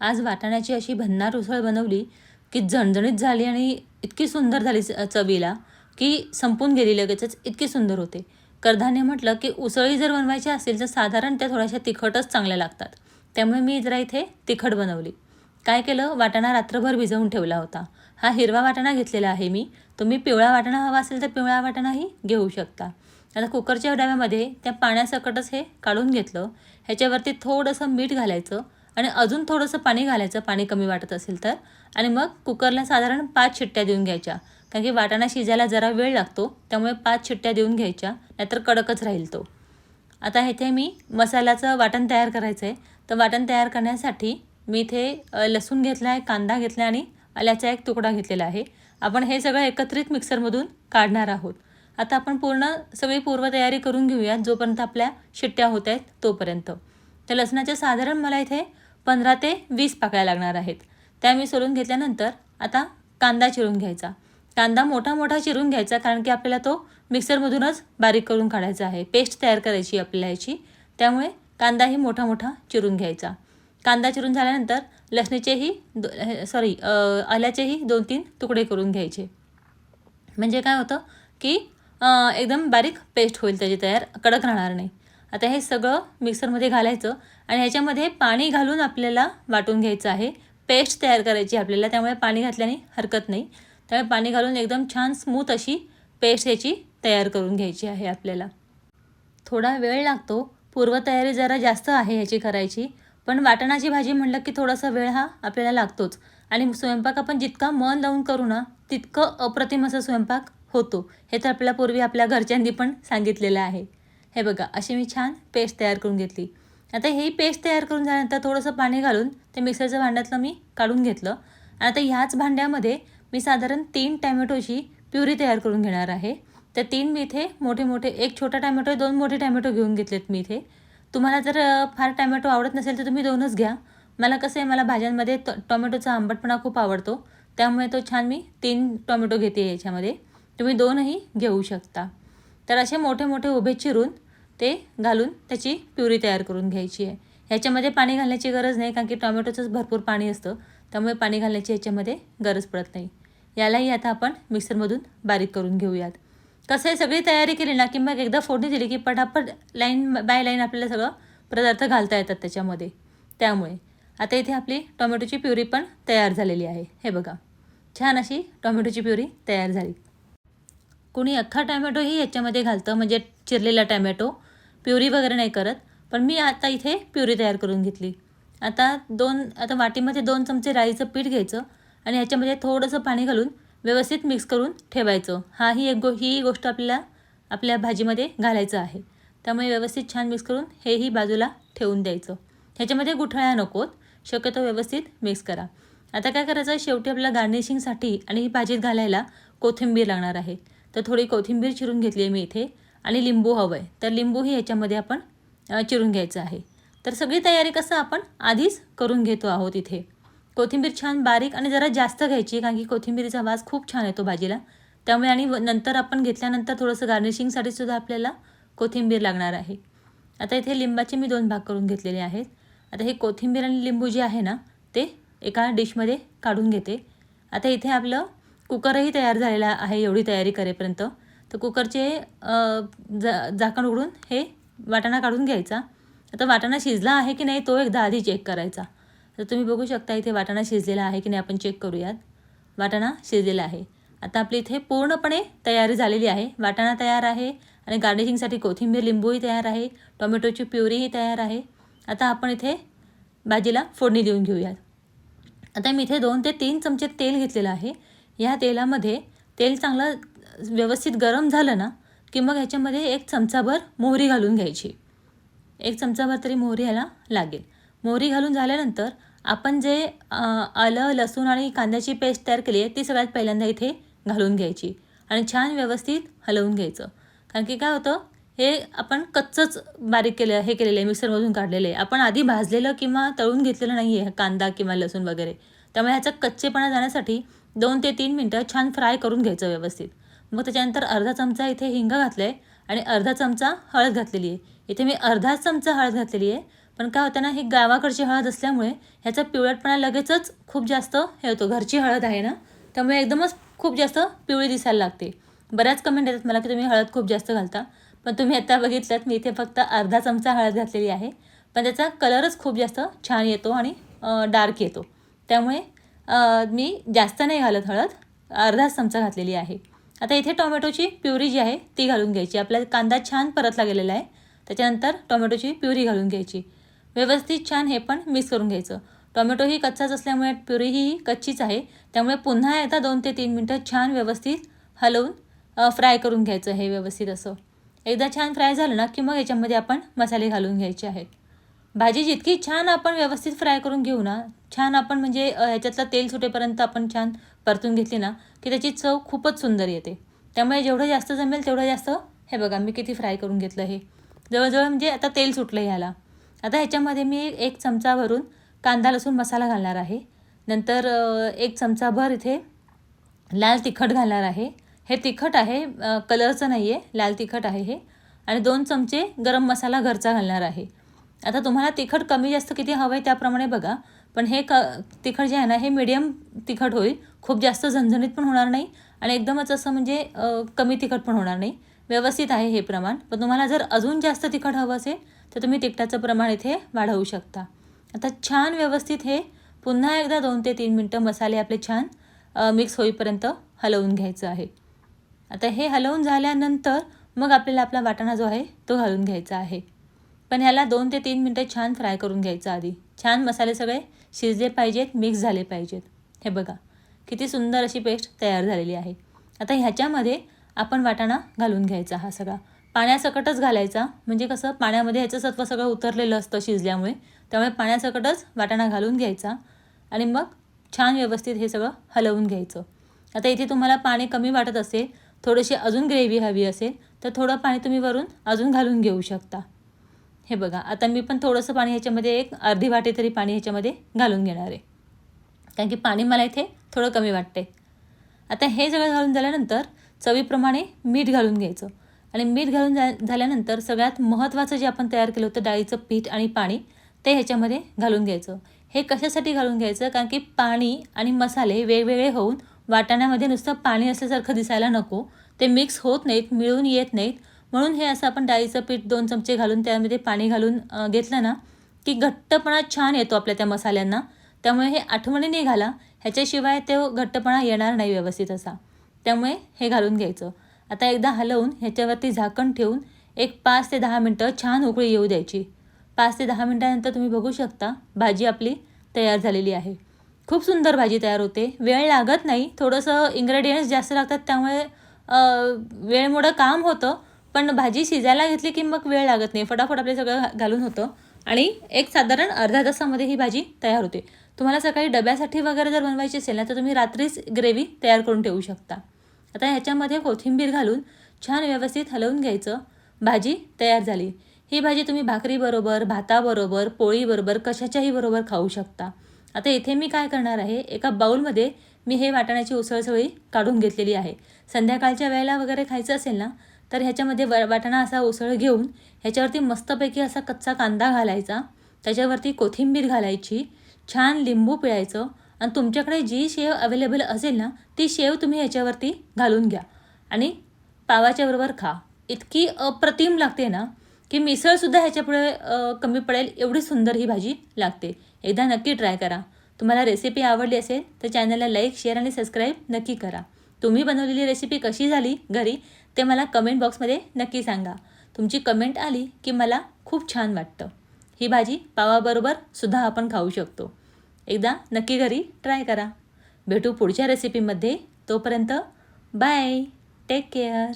आज वाटाण्याची अशी भन्नाट उसळ बनवली की झणझणीत झाली आणि इतकी सुंदर झाली च- चवीला की संपून गेली लगेचच इतकी सुंदर होते. कडधान्य म्हटलं की उसळी जर बनवायची असेल तर साधारण त्या थोड्याशा तिखटच चांगल्या लागतात. त्यामुळे मी जरा इथे तिखट बनवली. काय केलं? वाटाणा रात्रभर भिजवून ठेवला होता. हा हिरवा वाटाणा घेतलेला आहे मी. तुम्ही पिवळा वाटाणा हवा असेल तर पिवळा वाटाणाही घेऊ शकता. आता कुकरच्या डब्यामध्ये त्या पाण्यासकटच हे काढून घेतलं. ह्याच्यावरती थोडंसं मीठ घालायचं. आणि अजून थोडंसं पाणी घालायचं पाणी कमी वाटत असेल तर. आणि मग कुकरला साधारण पाच शिट्ट्या देऊन घ्यायच्या. कारण की वाटाणा शिजायला जरा वेळ लागतो त्यामुळे पाच शिट्ट्या देऊन घ्यायच्या नाहीतर कडकच राहील तो. आता इथे मी मसाल्याचं वाटण तयार करायचं आहे तर वाटण तयार करण्यासाठी मी इथे लसूण घेतला आहे कांदा घेतला आणि आल्याचा एक तुकडा घेतलेला आहे. आपण हे सगळं एकत्रित मिक्सरमधून काढणार आहोत. आता आपण पूर्ण सगळी पूर्वतयारी करून घेऊयात जोपर्यंत आपल्या शिट्ट्या होत आहेत तोपर्यंत. तर लसणाच्या साधारण मला इथे पंधरा ते वीस पाकळ्या लागणार आहेत. त्या मी सोलून घेतल्यानंतर आता कांदा चिरून घ्यायचा. कांदा मोठा मोठा चिरून घ्यायचा कारण की आपल्याला तो मिक्सरमधूनच बारीक करून काढायचा आहे. पेस्ट तयार करायची आपल्याला याची. त्यामुळे कांदाही मोठा मोठा चिरून घ्यायचा. कांदा चिरून झाल्यानंतर लसणीचेही दो सॉरी आल्याचेही दोन तीन तुकडे करून घ्यायचे. म्हणजे काय होतं की एकदम बारीक पेस्ट होईल त्याची तयार. कडक राहणार नाही. आता हे सगळं मिक्सरमध्ये घालायचं आणि ह्याच्यामध्ये पाणी घालून आपल्याला वाटून घ्यायचं आहे. पेस्ट तयार करायची आपल्याला त्यामुळे पाणी घातल्याने हरकत नाही. त्यामुळे पाणी घालून एकदम छान स्मूथ अशी पेस्ट याची तयार करून घ्यायची आहे आपल्याला. थोडा वेळ लागतो. पूर्वतयारी जरा जास्त आहे ह्याची करायची. पण वाटणाची भाजी म्हणलं की थोडासा वेळ हा आपल्याला लागतोच. आणि स्वयंपाक आपण जितका मन लावून करू ना तितकं अप्रतिम असा स्वयंपाक होतो. हे तर आपल्याला पूर्वी आपल्या घरच्यांनी पण सांगितलेलं आहे. हे बघा अशी मी छान पेस्ट तयार करून घेतली. आता ही पेस्ट तयार करून झाल्यानंतर थोडंसं पाणी घालून ते मिक्सरच्या भांड्यातलं मी काढून घेतलं. आणि आता ह्याच भांड्यामध्ये मी साधारण तीन टॅमॅटोची प्युरी तयार करून घेणार आहे. तर तीन मी इथे मोठे मोठे एक छोटा टॅमॅटो दोन मोठे टॅमॅटो घेऊन घेतलेत मी इथे. तुम्हाला जर फार टॅमॅटो आवडत नसेल तर तुम्ही दोनच घ्या. मला कसं आहे मला भाज्यांमध्ये ट टोमॅटोचा आंबटपणा खूप आवडतो. त्यामुळे तो छान मी तीन टोमॅटो घेते याच्यामध्ये. तुम्ही दोनही घेऊ शकता. तर असे मोठे मोठे उभे चिरून ते घालून त्याची प्युरी तयार करून घ्यायची आहे. ह्याच्यामध्ये पाणी घालण्याची गरज नाही कारण की टोमॅटोचंच भरपूर पाणी असतं. त्यामुळे पाणी घालण्याची ह्याच्यामध्ये गरज पडत नाही. यालाही आता आपण मिक्सरमधून बारीक करून घेऊयात. कसं आहे सगळी तयारी केली ना की मग एकदा फोडणी दिली की पटापट लाईन बाय लाईन आपल्याला सगळं पदार्थ घालता येतात त्याच्यामध्ये. त्यामुळे आता इथे आपली टोमॅटोची प्युरी पण तयार झालेली आहे. हे बघा छान अशी टोमॅटोची प्युरी तयार झाली. कुणी अख्खा टॉमॅटोही याच्यामध्ये घालतं म्हणजे चिरलेला टॅमॅटो प्युरी वगैरे नाही करत पण मी आता इथे प्युरी तयार करून घेतली. आता दोन आता वाटीमध्ये दोन चमचे राईचं पीठ घ्यायचं आणि ह्याच्यामध्ये थोडंसं पाणी घालून व्यवस्थित मिक्स करून ठेवायचं. हा ही एक गो ही गोष्ट आपल्याला आपल्या भाजीमध्ये घालायचं आहे. त्यामुळे व्यवस्थित छान मिक्स करून हेही बाजूला ठेवून द्यायचं. ह्याच्यामध्ये गुठळ्या नकोत शक्यतो व्यवस्थित मिक्स करा. आता काय करायचं शेवटी आपल्याला गार्निशिंगसाठी आणि ही भाजीत घालायला कोथिंबीर लागणार आहे. तर थोडी कोथिंबीर चिरून घेतली आहे मी इथे. आणि लिंबू हवं आहे तर लिंबूही याच्यामध्ये आपण चिरून घ्यायचं आहे. तर सगळी तयारी कसं आपण आधीच करून घेतो आहोत इथे. कोथिंबीर छान बारीक आणि जरा जास्त घ्यायची कारण की कोथिंबीरीचा वास खूप छान येतो भाजीला. त्यामुळे आणि व- नंतर आपण घेतल्यानंतर थोडंसं गार्निशिंगसाठी सुद्धा आपल्याला कोथिंबीर लागणार आहे. आता इथे लिंबाचे मी दोन भाग करून घेतलेले आहेत. आता हे कोथिंबीर आणि लिंबू जे आहे ना ते एका डिशमध्ये काढून घेते. आता इथे आपलं कुकरही तयार झालेला आहे एवढी तयारी करेपर्यंत. तर कुकरचे जा झाकण उघडून हे वाटाणा काढून घ्यायचा. आता वाटाणा शिजला आहे की नाही तो एकदा आधी चेक करायचा. तर तुम्ही बघू शकता इथे वाटाणा शिजलेला आहे की नाही आपण चेक करूयात. वाटाणा शिजलेला आहे. आता आपली इथे पूर्णपणे तयारी झालेली आहे. वाटाणा तयार आहे आणि गार्निशिंगसाठी कोथिंबीर लिंबूही तयार आहे. टोमॅटोची प्युरीही तयार आहे. आता आपण इथे भाजीला फोडणी देऊन घेऊयात. आता मी इथे दोन ते तीन चमचे तेल घेतलेलं आहे. ह्या तेलामध्ये तेल चांगलं व्यवस्थित गरम झालं ना की मग ह्याच्यामध्ये एक चमचाभर मोहरी घालून घ्यायची. एक चमचाभर तरी मोहरी ह्याला लागेल. मोहरी घालून झाल्यानंतर आपण जे आलं लसूण आणि कांद्याची पेस्ट तयार केली आहे ती सगळ्यात पहिल्यांदा इथे घालून घ्यायची आणि छान व्यवस्थित हलवून घ्यायचं. कारण की काय होतं हे आपण कच्चंच बारीक केलं हे केलेलं आहे मिक्सरमधून काढलेलं आहे. आपण आधी भाजलेलं किंवा तळून घेतलेलं नाही आहे कांदा किंवा लसूण वगैरे. त्यामुळे ह्याचा कच्चेपणा जाण्यासाठी दोन ते तीन मिनटं छान फ्राय करून घ्यायचं व्यवस्थित. मग त्याच्यानंतर अर्धा चमचा इथे हिंग घातलं आहे आणि अर्धा चमचा हळद घातलेली आहे. इथे मी अर्धा चमचा हळद घातलेली आहे. पण काय होतं ना ही गावाकडची हळद असल्यामुळे ह्याचा पिवळटपणा लगेचच खूप जास्त हे होतो. घरची हळद आहे ना त्यामुळे एकदमच खूप जास्त पिवळी दिसायला लागते. बऱ्याच कमेंट येतात मला की तुम्ही हळद खूप जास्त घालता. पण तुम्ही आता बघितलं मी इथे फक्त अर्धा चमचा हळद घातलेली आहे. पण त्याचा कलरच खूप जास्त छान येतो आणि डार्क येतो. त्यामुळे मी जास्त नाही घालत हळद. अर्धाच चमचा घातलेली आहे. आता इथे टोमॅटोची प्युरी जी आहे ती घालून घ्यायची. आपला कांदा छान परतला गेलेला आहे. त्याच्यानंतर टोमॅटोची प्युरी घालून घ्यायची. व्यवस्थित छान हे पण मिक्स करून घ्यायचं. टोमॅटो ही कच्चाच असल्यामुळे प्युरी ही कच्चीच आहे. त्यामुळे पुन्हा एकदा दोन ते तीन मिनटं छान व्यवस्थित हलवून फ्राय करून घ्यायचं हे व्यवस्थित असं. एकदा छान फ्राय झालं ना की मग याच्यामध्ये आपण मसाले घालून घ्यायचे आहेत. भाजी जितकी छान आपण व्यवस्थित फ्राय करून घेऊ ना छान आपण म्हणजे ह्याच्यातलं तेल सुटेपर्यंत आपण छान परतून घेतली ना की त्याची चव खूपच सुंदर येते. त्यामुळे जेवढं जास्त जमेल तेवढं जास्त हे बघा मी किती फ्राय करून घेतलं हे. जवळजवळ म्हणजे आता तेल सुटलं ह्याला. आता ह्याच्यामध्ये मी एक चमचा भरून कांदा लसूण मसाला घालणार आहे. नंतर एक चमचाभर इथे लाल तिखट घालणार आहे. हे तिखट आहे कलरचं नाही आहे लाल तिखट आहे हे. आणि दोन चमचे गरम मसाला घरचा घालणार आहे. आता तुम्हाला तिखट कमी जास्त किती हवं आहे त्याप्रमाणे बघा. पण हे क तिखट जे आहे ना हे मीडियम तिखट होईल. खूप जास्त झणझणीत पण होणार नाही आणि एकदमच असं म्हणजे कमी तिखट पण होणार नाही. व्यवस्थित आहे हे प्रमाण. पण तुम्हाला जर अजून जास्त तिखट हवं असेल तर तुम्ही तिखटाचं प्रमाण इथे वाढवू शकता. आता छान व्यवस्थित हे पुन्हा एकदा दोन ते तीन मिनटं मसाले आपले छान मिक्स होईपर्यंत हलवून घ्यायचं आहे. आता हे हलवून झाल्यानंतर मग आपल्याला आपला वाटाणा जो आहे तो घालून घ्यायचा आहे. पण ह्याला दोन ते तीन मिनटं छान फ्राय करून घ्यायचं आधी. छान मसाले सगळे शिजले पाहिजेत मिक्स झाले पाहिजेत. हे बघा किती सुंदर अशी पेस्ट तयार झालेली आहे. आता ह्याच्यामध्ये आपण वाटाणा घालून घ्यायचा हा सगळा. पाण्यासकटच घालायचा म्हणजे कसं पाण्यामध्ये ह्याचं सत्व सगळं उतरलेलं असतं शिजल्यामुळे. त्यामुळे पाण्यासकटच वाटाणा घालून घ्यायचा आणि मग छान व्यवस्थित हे सगळं हलवून घ्यायचं. आता इथे तुम्हाला पाणी कमी वाटत असेल थोडीशी अजून ग्रेव्ही हवी असेल तर थोडं पाणी तुम्ही वरून अजून घालून घेऊ शकता. हे बघा आता मी पण थोडंसं पाणी ह्याच्यामध्ये एक अर्धी वाटी तरी पाणी ह्याच्यामध्ये घालून घेणार आहे. कारण की पाणी मला इथे थोडं कमी वाटते आता हे सगळं घालून झाल्यानंतर चवीप्रमाणे मीठ घालून घ्यायचं. आणि मीठ घालून जा झाल्यानंतर सगळ्यात महत्त्वाचं जे आपण तयार केलं होतं डाळीचं पीठ आणि पाणी ते ह्याच्यामध्ये घालून घ्यायचं. हे कशासाठी घालून घ्यायचं? कारण की पाणी आणि मसाले वेगवेगळे होऊन वाटाण्यामध्ये नुसतं पाणी असल्यासारखं दिसायला नको. ते मिक्स होत नाहीत मिळून येत नाहीत. म्हणून हे असं आपण डाळीचं पीठ दोन चमचे घालून त्यामध्ये पाणी घालून घेतलं ना की घट्टपणा छान येतो आपल्या त्या मसाल्यांना. त्यामुळे हे आठवणीने घाला ह्याच्याशिवाय तो घट्टपणा येणार नाही व्यवस्थित असा. त्यामुळे हे घालून घ्यायचं. आता एकदा हलवून ह्याच्यावरती झाकण ठेवून एक पाच ते दहा मिनटं छान उकळी येऊ द्यायची. पाच ते दहा मिनटानंतर तुम्ही बघू शकता भाजी आपली तयार झालेली आहे. खूप सुंदर भाजी तयार होते. वेळ लागत नाही. थोडंसं इन्ग्रेडियंट्स जास्त लागतात त्यामुळे वेळमुळं काम होतं. पण भाजी शिजायला घेतली की मग वेळ लागत नाही. फटाफट आपले सगळं घालून होतं. आणि एक साधारण अर्धा तासामध्ये ही भाजी तयार होते. तुम्हाला सकाळी डब्यासाठी वगैरे जर बनवायची असेल ना तर तुम्ही रात्रीच ग्रेव्ही तयार करून ठेवू शकता. आता ह्याच्यामध्ये कोथिंबीर घालून छान व्यवस्थित हलवून घ्यायचं. भाजी तयार झाली. ही भाजी तुम्ही भाकरीबरोबर भाताबरोबर पोळीबरोबर कशाच्याही बरोबर खाऊ शकता. आता इथे मी काय करणार आहे एका बाऊलमध्ये मी हे वाटाण्याची उसळसळी काढून घेतलेली आहे. संध्याकाळच्या वेळेला वगैरे खायचं असेल ना तर ह्याच्यामध्ये व वाटाणा असा उसळ घेऊन ह्याच्यावरती मस्तपैकी असा कच्चा कांदा घालायचा. त्याच्यावरती कोथिंबीर घालायची. छान लिंबू पिळायचं. आणि तुमच्याकडे जी शेव अवेलेबल असेल ना ती शेव तुम्ही ह्याच्यावरती घालून घ्या. आणि पावाच्या बरोबर खा. इतकी अप्रतिम लागते ना की मिसळसुद्धा ह्याच्यापुढे कमी पडेल एवढी सुंदर ही भाजी लागते. एकदा नक्की ट्राय करा. तुम्हाला रेसिपी आवडली असेल तर चॅनलला लाईक शेअर आणि सबस्क्राईब नक्की करा. तुम्ही बनवलेली रेसिपी कशी झाली घरी ते मला कमेंट बॉक्समध्ये नक्की सांगा. तुमची कमेंट आली की मला खूप छान वाटतं. ही भाजी पावाबरोबर सुद्धा आपण खाऊ शकतो. एकदा नक्की घरी ट्राय करा. भेटू पुढच्या रेसिपीमध्ये तोपर्यंत बाय टेक केअर